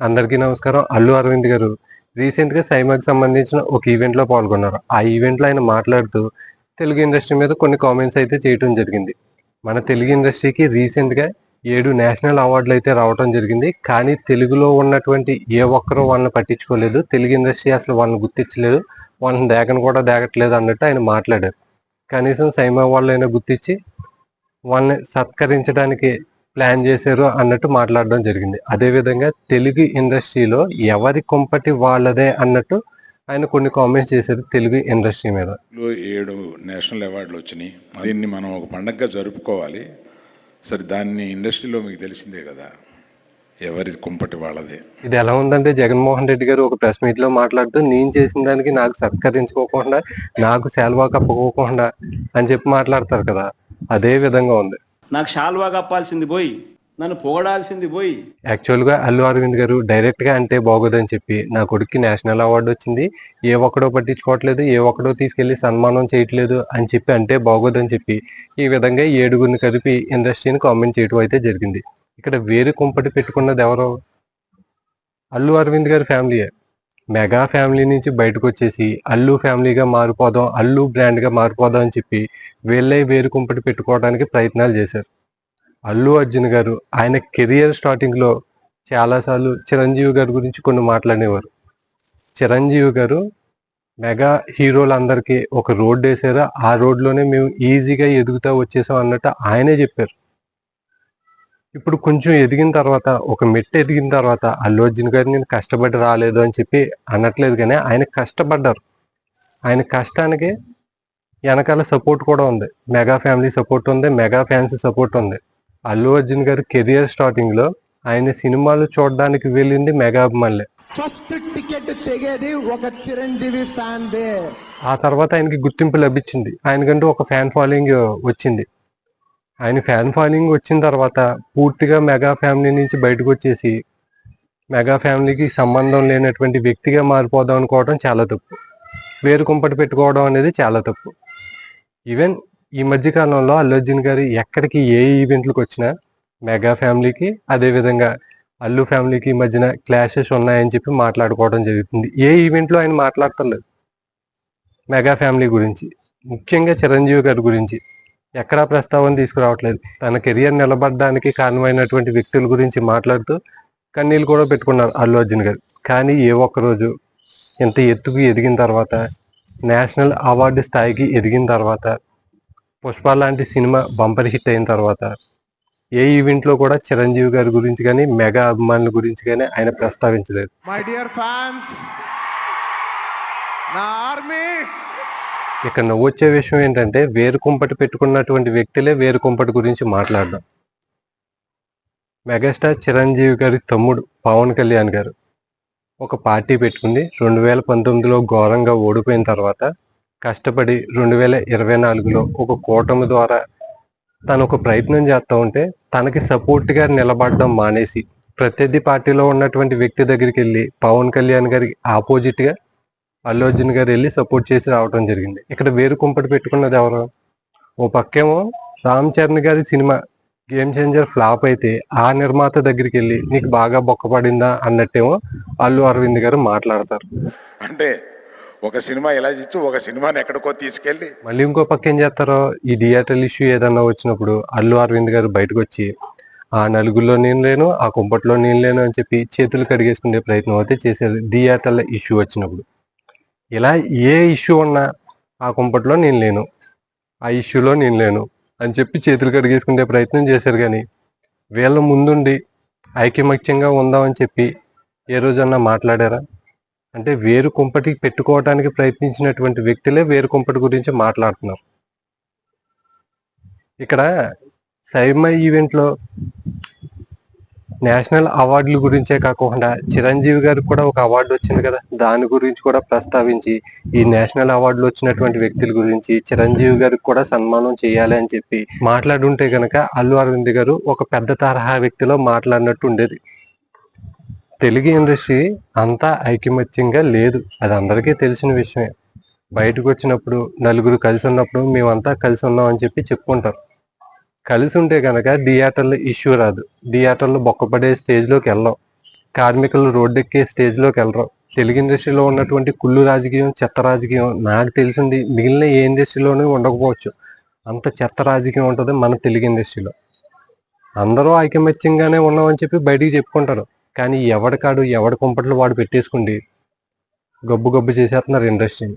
అందరికీ నమస్కారం. అల్లు అరవింద్ గారు రీసెంట్గా సైమాకి సంబంధించిన ఒక ఈవెంట్లో పాల్గొన్నారు. ఆ ఈవెంట్లో ఆయన మాట్లాడుతూ తెలుగు ఇండస్ట్రీ మీద కొన్ని కామెంట్స్ అయితే చేయటం జరిగింది. మన తెలుగు ఇండస్ట్రీకి రీసెంట్గా ఏడు నేషనల్ అవార్డులు అయితే రావడం జరిగింది. కానీ తెలుగులో ఉన్నటువంటి ఏ ఒక్కరూ వాళ్ళని పట్టించుకోలేదు. తెలుగు ఇండస్ట్రీ అసలు వాళ్ళని గుర్తించలేదు. వాళ్ళని దేగను కూడా దేగట్లేదు అన్నట్టు ఆయన మాట్లాడారు. కనీసం సైమా వాళ్ళైనా గుర్తించి వాళ్ళని సత్కరించడానికి ప్లాన్ చేశారు అన్నట్టు మాట్లాడడం జరిగింది. అదే విధంగా తెలుగు ఇండస్ట్రీలో ఎవరి కొంపటి వాళ్ళదే అన్నట్టు ఆయన కొన్ని కామెంట్స్ చేశారు తెలుగు ఇండస్ట్రీ మీద. ఏడు నేషనల్ అవార్డులు వచ్చినాయి. దీన్ని మనం ఒక పండగగా జరుపుకోవాలి. సరే దాన్ని ఇండస్ట్రీలో మీకు తెలిసిందే కదా. ఎవరి కుంపటి వాళ్ళదే. ఇది ఎలా ఉందంటే జగన్మోహన్ రెడ్డి గారు ఒక ప్రెస్ మీట్లో మాట్లాడుతూ నేను చేసిన దానికి నాకు సత్కరించుకోకుండా నాకు శాల్వా కప్పుకోకుండా అని చెప్పి మాట్లాడతారు కదా. అదే విధంగా ఉంది. నాకు షాల్వా కప్పాల్సింది పోయి నన్ను పొగడాల్సింది పోయి యాక్చువల్గా అల్లు అరవింద్ గారు డైరెక్ట్గా అంటే బాగోదని చెప్పి నా కొడుక్కి నేషనల్ అవార్డు వచ్చింది. ఏ ఒక్కడో పట్టించుకోవట్లేదు ఏ ఒక్కడో తీసుకెళ్ళి సన్మానం చేయట్లేదు అని చెప్పి అంటే బాగోదని చెప్పి ఈ విధంగా ఏడుగురిని కలిపి ఇండస్ట్రీని కామెంట్ చేయడం అయితే జరిగింది. ఇక్కడ వేరు కుంపటి పెట్టుకున్నది ఎవరో? అల్లు అరవింద్ గారి ఫ్యామిలీయే. మెగా ఫ్యామిలీ నుంచి బయటకు వచ్చేసి అల్లు ఫ్యామిలీగా మారిపోదాం అల్లు బ్రాండ్గా మారిపోదాం అని చెప్పి వీళ్ళే వేరు కుంపటి పెట్టుకోవడానికి ప్రయత్నాలు చేశారు. అల్లు అర్జున్ గారు ఆయన కెరియర్ స్టార్టింగ్లో చాలాసార్లు చిరంజీవి గారి గురించి కొన్ని మాట్లాడేవారు. చిరంజీవి గారు మెగా హీరోలందరికీ ఒక రోడ్డు వేసారు ఆ రోడ్లోనే మేము ఈజీగా ఎదుగుతా వచ్చేసాం అన్నట్టు ఆయనే చెప్పారు. ఇప్పుడు కొంచెం ఎదిగిన తర్వాత ఒక మెట్టు ఎదిగిన తర్వాత అల్లు అర్జున్ గారు నేను కష్టపడి రాలేదు అని చెప్పి అనట్లేదు కానీ ఆయన కష్టపడ్డారు. ఆయన కష్టానికి వెనకాల సపోర్ట్ కూడా ఉంది. మెగా ఫ్యామిలీ సపోర్ట్ ఉంది మెగా ఫ్యాన్స్ సపోర్ట్ ఉంది. అల్లు అర్జున్ గారి కెరియర్ స్టార్టింగ్లో ఆయన సినిమాలు చూడడానికి వెళ్ళింది మెగా అభిమానులే. ఫస్ట్ టికెట్ తెగేది ఒక చిరంజీవి ఫ్యాన్ ఆ తర్వాత ఆయనకి గుర్తింపు లభించింది. ఆయనకంటూ ఒక ఫ్యాన్ ఫాలోయింగ్ వచ్చింది. ఆయన ఫ్యాన్ ఫాలోయింగ్ వచ్చిన తర్వాత పూర్తిగా మెగా ఫ్యామిలీ నుంచి బయటకు వచ్చేసి మెగా ఫ్యామిలీకి సంబంధం లేనటువంటి వ్యక్తిగా మారిపోదాం అనుకోవడం చాలా తప్పు. వేరు కుంపటి పెట్టుకోవడం అనేది చాలా తప్పు. ఈవెన్ ఈ మధ్య కాలంలో అల్లు అర్జున్ గారు ఎక్కడికి ఏ ఈవెంట్లకు వచ్చినా మెగా ఫ్యామిలీకి అదేవిధంగా అల్లు ఫ్యామిలీకి మధ్యన క్లాషెస్ ఉన్నాయని చెప్పి మాట్లాడుకోవడం జరుగుతుంది. ఏ ఈవెంట్లో ఆయన మాట్లాడతలేదు. మెగా ఫ్యామిలీ గురించి. ముఖ్యంగా చిరంజీవి గారి గురించి. ఎక్కడా ప్రస్తావన తీసుకురావట్లేదు. తన కెరియర్ నిలబడడానికి కారణమైనటువంటి వ్యక్తుల గురించి మాట్లాడుతూ కన్నీళ్ళు కూడా పెట్టుకున్నారు అల్లు అర్జున్ గారు. కానీ ఏ ఒక్క రోజు ఇంత ఎత్తుకు ఎదిగిన తర్వాత నేషనల్ అవార్డు స్థాయికి ఎదిగిన తర్వాత పుష్ప లాంటి సినిమా బంపర్ హిట్ అయిన తర్వాత ఏ ఈవెంట్లో కూడా చిరంజీవి గారి గురించి కానీ మెగా అభిమానుల గురించి కానీ ఆయన ప్రస్తావించలేదు. మై డియర్ ఫ్యాన్స్ నా ఆర్మీ ఇక్కడ నువ్వు వచ్చే విషయం ఏంటంటే వేరు కుంపటి పెట్టుకున్నటువంటి వ్యక్తులే వేరు కుంపటి గురించి మాట్లాడడం మెగాస్టార్ చిరంజీవి గారి తమ్ముడు పవన్ కళ్యాణ్ గారు ఒక పార్టీ పెట్టుకుంది. రెండు వేల పంతొమ్మిదిలో ఘోరంగా ఓడిపోయిన తర్వాత కష్టపడి రెండు వేల ఇరవై నాలుగులో ఒక కూటమి ద్వారా తను ఒక ప్రయత్నం చేస్తూ ఉంటే తనకి సపోర్ట్గా నిలబడడం మానేసి ప్రత్యర్థి పార్టీలో ఉన్నటువంటి వ్యక్తి దగ్గరికి వెళ్ళి పవన్ కళ్యాణ్ గారికి ఆపోజిట్గా అల్లు అర్జున్ గారు వెళ్ళి సపోర్ట్ చేసి రావడం జరిగింది. ఇక్కడ వేరు కుంపటి పెట్టుకున్నది ఎవరు? ఓ పక్కేమో రామ్ చరణ్ గారి సినిమా గేమ్ చేంజర్ ఫ్లాప్ అయితే ఆ నిర్మాత దగ్గరికి వెళ్ళి నీకు బాగా బొక్కపడిందా అన్నట్టేమో అల్లు అరవింద్ గారు మాట్లాడతారు. అంటే ఒక సినిమా ఇలా ఇచ్చి ఒక సినిమాని ఎక్కడికో తీసుకెళ్ళి మళ్ళీ ఇంకో పక్క ఏం చేస్తారో? ఈ థియేటర్ ఇష్యూ ఏదన్నా వచ్చినప్పుడు అల్లు అరవింద్ గారు బయటకు వచ్చి ఆ నలుగురిలో నేను లేను ఆ కుంపట్లో నేను లేను అని చెప్పి చేతులు కడిగేసుకునే ప్రయత్నం అయితే చేశారు. థియేటర్ల ఇష్యూ వచ్చినప్పుడు. ఇలా ఏ ఇష్యూ ఉన్నా ఆ కుంపట్లో నేను లేను. ఆ ఇష్యూలో నేను లేను అని చెప్పి చేతులు కడిగేసుకునే ప్రయత్నం చేశారు కానీ వీళ్ళ ముందుండి ఐకమత్యంగా ఉందామని చెప్పి ఏ రోజన్నా మాట్లాడారా? అంటే వేరు కుంపటి పెట్టుకోవడానికి ప్రయత్నించినటువంటి వ్యక్తులే వేరు కుంపటి గురించి మాట్లాడుతున్నారు. ఇక్కడ సైమ ఈవెంట్లో నేషనల్ అవార్డుల గురించే కాకుండా చిరంజీవి గారికి కూడా ఒక అవార్డు వచ్చింది కదా. దాని గురించి కూడా ప్రస్తావించి ఈ నేషనల్ అవార్డులు వచ్చినటువంటి వ్యక్తుల గురించి చిరంజీవి గారికి కూడా సన్మానం చేయాలి అని చెప్పి మాట్లాడుంటే గనక అల్లు అరవింద్ గారు ఒక పెద్ద తరహా వ్యక్తిలో మాట్లాడినట్టు ఉండేది. తెలుగు ఇండస్ట్రీ అంతా ఐకమత్యంగా లేదు. అది అందరికీ తెలిసిన విషయమే. బయటకు వచ్చినప్పుడు నలుగురు కలిసి ఉన్నప్పుడు మేమంతా కలిసి ఉన్నాం అని చెప్పి చెప్పుకుంటారు కలిసి ఉంటే కనుక థియేటర్లో ఇష్యూ రాదు. థియేటర్లో బొక్కపడే స్టేజ్లోకి వెళ్ళాం. కార్మికులు రోడ్డెక్కే స్టేజ్లోకి వెళ్ళరు. తెలుగు ఇండస్ట్రీలో ఉన్నటువంటి కుళ్ళు రాజకీయం చెత్త రాజకీయం నాకు తెలిసింది మిగిలిన ఏ ఇండస్ట్రీలోనూ ఉండకపోవచ్చు. అంత చెత్త రాజకీయం ఉంటుంది మన తెలుగు ఇండస్ట్రీలో. అందరూ ఐకమత్యంగానే ఉన్నామని చెప్పి బయటికి చెప్పుకుంటారు. కానీ ఎవడి కాడు ఎవడి కుంపట్లు వాడు పెట్టేసుకుండి గబ్బు గబ్బు చేసేస్తున్నారు ఇండస్ట్రీని.